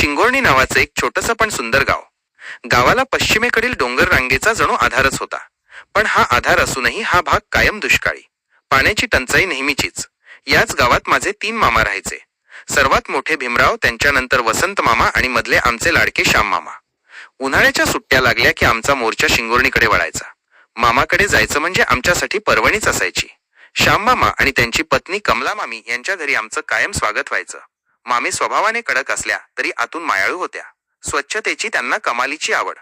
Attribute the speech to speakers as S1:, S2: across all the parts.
S1: शिंगोर्णी नावाचं एक छोटंसं पण सुंदर गाव. गावाला पश्चिमेकडील डोंगर रांगेचा जणू आधारच होता. पण हा आधार असूनही हा भाग कायम दुष्काळी. पाण्याची टंचाई नेहमीचीच. याच गावात माझे तीन मामा राहायचे. सर्वात मोठे भीमराव त्यांच्यानंतर वसंत मामा आणि मधले आमचे लाडके श्याम मामा. उन्हाळ्याच्या सुट्ट्या लागल्या की आमचा मोर्चा शिंगोर्णीकडे वळायचा. मामाकडे जायचं म्हणजे आमच्यासाठी पर्वणीच असायची. श्याम मामा आणि त्यांची पत्नी कमला मामी यांच्या घरी आमचं कायम स्वागत व्हायचं. मामी स्वभावाने कडक असल्या तरी आतून मायाळू होत्या. स्वच्छतेची त्यांना कमालीची आवड.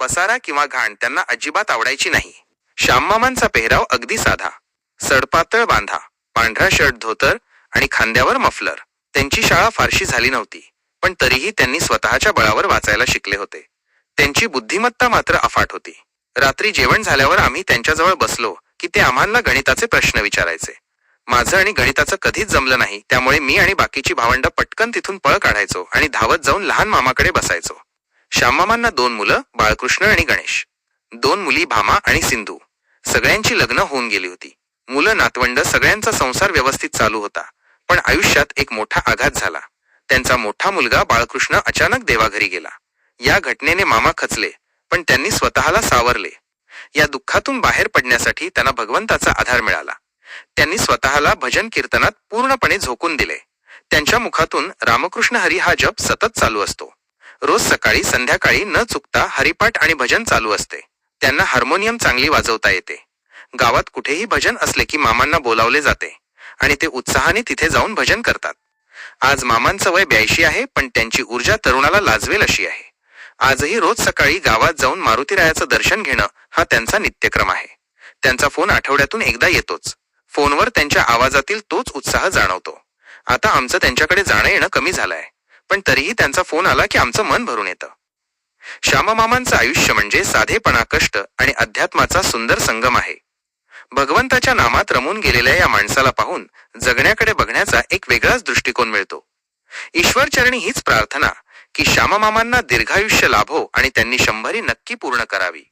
S1: पसारा किंवा घाण त्यांना अजिबात आवडायची नाही. श्याममामांचा पेहराव अगदी साधा. सडपातळ बांधा पांढरा शर्ट धोतर आणि खांद्यावर मफलर. त्यांची शाळा फारशी झाली नव्हती पण तरीही त्यांनी स्वतःच्या बळावर वाचायला शिकले होते. त्यांची बुद्धिमत्ता मात्र अफाट होती. रात्री जेवण झाल्यावर आम्ही त्यांच्याजवळ बसलो की ते आम्हाला गणिताचे प्रश्न विचारायचे. माझं आणि गणिताचं कधीच जमलं नाही त्यामुळे मी आणि बाकीची भावंड पटकन तिथून पळ काढायचो आणि धावत जाऊन लहान मामाकडे बसायचो. श्याममामांना दोन मुलं बाळकृष्ण आणि गणेश. दोन मुली भामा आणि सिंधू. सगळ्यांची लग्न होऊन गेली होती. मुलं नातवंड सगळ्यांचा संसार व्यवस्थित चालू होता पण आयुष्यात एक मोठा आघात झाला. त्यांचा मोठा मुलगा बाळकृष्ण अचानक देवाघरी गेला. या घटनेने मामा खचले पण त्यांनी स्वतःला सावरले. या दुःखातून बाहेर पडण्यासाठी त्यांना भगवंताचा आधार मिळाला. त्यांनी स्वतःला भजन कीर्तनात पूर्णपणे झोकून दिले. त्यांच्या मुखातून रामकृष्ण हरी हा जप सतत चालू असतो. रोज सकाळी संध्याकाळी न चुकता हरिपाठ आणि भजन चालू असते. त्यांना हार्मोनियम चांगली वाजवता येते. गावात कुठेही भजन असले की मामांना बोलावले जाते आणि ते उत्साहाने तिथे जाऊन भजन करतात. आज मामांचं वय ब्याऐंशी आहे पण त्यांची ऊर्जा तरुणाला लाजवेल अशी आहे. आजही रोज सकाळी गावात जाऊन मारुतीरायाचं दर्शन घेणं हा त्यांचा नित्यक्रम आहे. त्यांचा फोन आठवड्यातून एकदा येतोच. फोनवर त्यांच्या आवाजातील तोच उत्साह जाणवतो. आता आमचं त्यांच्याकडे जाणं येणं कमी झालंय. पण तरीही त्यांचा फोन आला की आमचं मन भरून येतं. श्याममामांचं आयुष्य म्हणजे साधेपणा कष्ट आणि अध्यात्माचा सुंदर संगम आहे. भगवंताच्या नामात रमून गेलेल्या या माणसाला पाहून जगण्याकडे बघण्याचा एक वेगळाच दृष्टिकोन मिळतो. ईश्वरचरणी हीच प्रार्थना की श्याममामांना दीर्घायुष्य लाभो आणि त्यांनी शंभरी नक्की पूर्ण करावी.